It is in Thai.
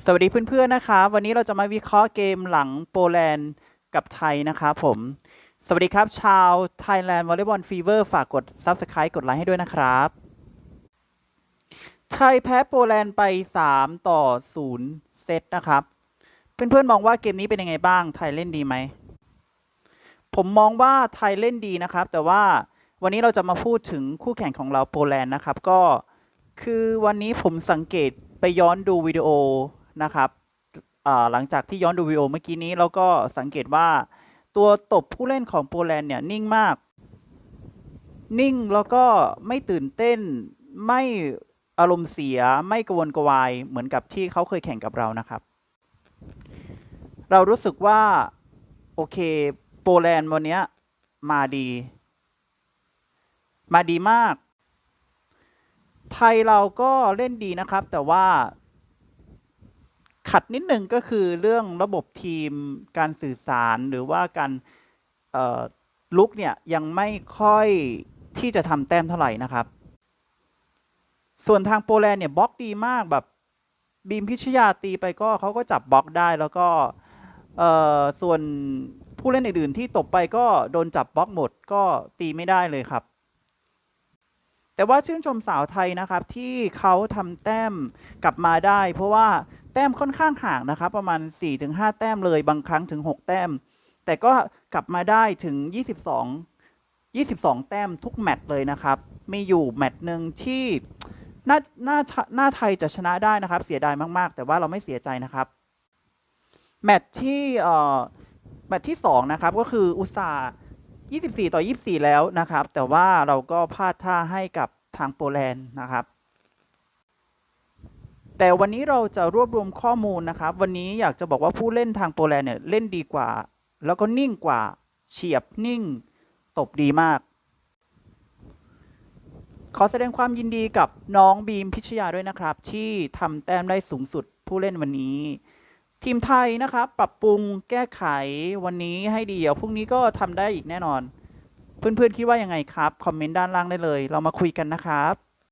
สวัสดีเพื่อนๆนะครับวันนี้เราจะมาวิเคราะห์เกมหลังโปแลนด์กับไทยนะครับผม สวัสดีครับ ชาว Thailand Volleyball Fever ฝากกด Subscribe กดไลค์ให้ด้วยนะครับ ไทยแพ้โปแลนด์ไป 3 ต่อ 0 เซตนะครับ เพื่อนๆมองว่าเกมนี้เป็นยังไงบ้าง ไทยเล่นดีไหม ผมมองว่าไทยเล่นดีนะครับ แต่ว่าวันนี้เราจะมาพูดถึงคู่แข่งของเราโปแลนด์นะครับ ก็คือวันนี้ผมสังเกตไปย้อนดูวิดีโอ นะครับหลังจากที่ย้อนดูวิดีโอเมื่อกี้นี้เราก็สังเกตว่าตัวตบผู้เล่นของโปแลนด์เนี่ยนิ่งมาก นิ่งแล้วก็ไม่ตื่นเต้นไม่อารมณ์เสียไม่กระวนกระวายเหมือนกับที่เขาเคยแข่งกับเรานะครับ เรารู้สึกว่า โอเคโปแลนด์วันนี้มาดี มาดีมาก ไทยเราก็เล่นดีนะครับ แต่ว่า ขัดนิดหนึ่งก็คือเรื่องระบบทีมการสื่อสารหรือว่าการลุกเนี่ยยังไม่ค่อยที่จะทำแต้มเท่าไหร่นะครับ ส่วนทางโปแลนด์เนี่ยบล็อกดีมากแบบบีมพิชยาตีไปก็เขาก็จับบล็อกได้แล้วก็ส่วนผู้เล่นอื่นๆที่ตบไปก็โดนจับบล็อกหมดก็ตีไม่ได้เลยครับ แต่ว่าชื่นชมสาวไทยนะครับที่เขาทำแต้มกลับมาได้ เพราะว่า แต้มค่อนข้างห่างนะครับ ประมาณ 4-5 แต้มเลยบางครั้งถึง 6 แต้ม แต่ก็กลับมาได้ถึง 22 22 แต้มทุกแมตช์เลยนะครับ มีอยู่แมตช์หนึ่งที่น่าน่าน่าไทยจะชนะได้นะครับ เสียดายมาก ๆ แต่ว่าเราไม่เสียใจนะครับ แมตช์ที่เอ่อแมตช์ที่ 2 นะครับ ก็คืออุตสาห์24 ต่อ 24 แล้วนะครับ แต่ว่าเราก็พลาดท่าให้กับทางโปแลนด์นะครับ แต่วันนี้เราจะรวบรวมข้อมูลนะครับ วันนี้อยากจะบอกว่าผู้เล่นทางโปแลนด์เนี่ยเล่นดีกว่า แล้วก็นิ่งกว่าเฉียบนิ่ง ตบดีมาก ขอแสดงความยินดีกับน้องบีมพิชยาด้วยนะครับ ที่ทำแต้มได้สูงสุดผู้เล่นวันนี้ ทีมไทยนะครับ ปรับปรุงแก้ไขวันนี้ให้ดีเดี๋ยวพรุ่งนี้ก็ทำได้อีกแน่นอน เพื่อนๆคิดว่ายังไงครับ คอมเมนต์ด้านล่างได้เลย เรามาคุยกันนะครับ